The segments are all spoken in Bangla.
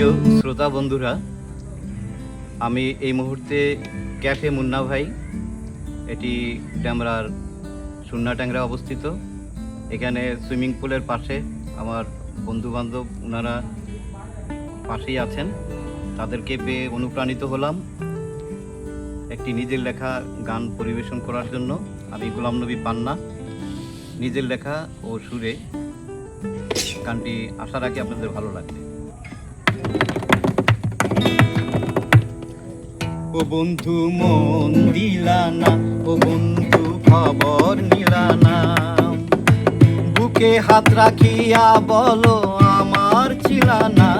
শ্রোতা বন্ধুরা, আমি এই মুহূর্তে ক্যাফে মুন্না ভাই, এটি ড্যামরার সুন্নাট্যাংরা অবস্থিত। এখানে সুইমিং পুলের পাশে আমার বন্ধু বান্ধব ওনারা পাশেই আছেন। তাদেরকে পেয়ে অনুপ্রাণিত হলাম একটি নিজের লেখা গান পরিবেশন করার জন্য। আমি গোলাম নবী পান্না, নিজের লেখা ও সুরে গানটি আশা রাখি আপনাদের ভালো লাগবে। ও বন্ধু, মন দিলানা ও বন্ধু, খবর নিলানা বুকে হাত রাখিয়া বলো, আমার ছিলা না।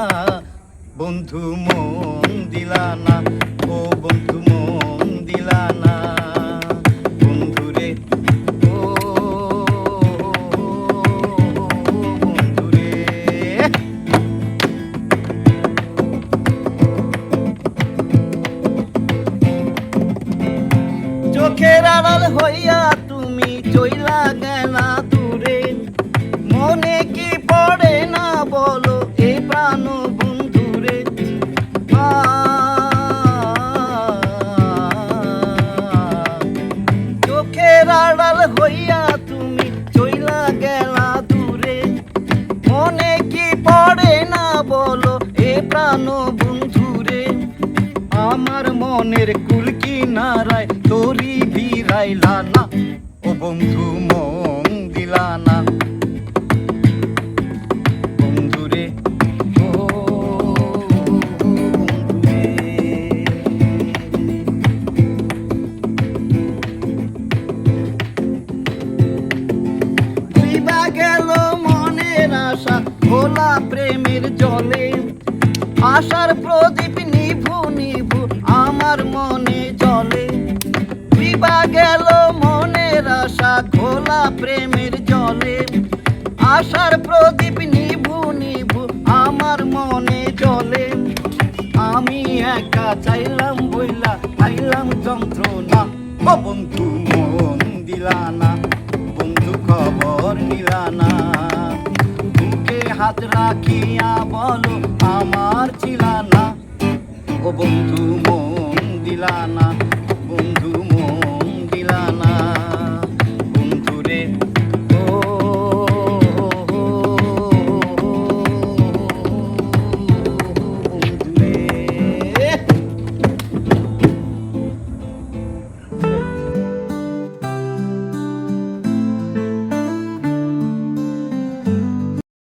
বন্ধু, মন দিলা হইয়া তুমি চইলা গেলা দূরে। মনে কি পড়ে না বলো এ প্রাণ বন্ধুরে। চোখের আড়াল হইয়া তুমি চইলা গেলা দূরে। মনে কি পড়ে না বলো এ প্রাণ বন্ধুরে। আমার মনের কুল কিনারায় তোরি ভিড়াইলা না, ও বন্ধু মন দিলা না বন্ধুরে গেল মনের আশা, ভোলা প্রেমের জলে। আশার প্রদীপ নিভু খোলা প্রেমের জলে, আশার প্রদীপ নিভু নিভু আমার মনে জলে। আমি একা চাইলাম বইলা, পাইলাম যন্ত্রণা। ও বন্ধু, মন দিলা না, বন্ধু খবর নিলা না। বুকে হাত রাখিয়া বলো, আমার ছিলা না। ও বন্ধু, মন দিলা না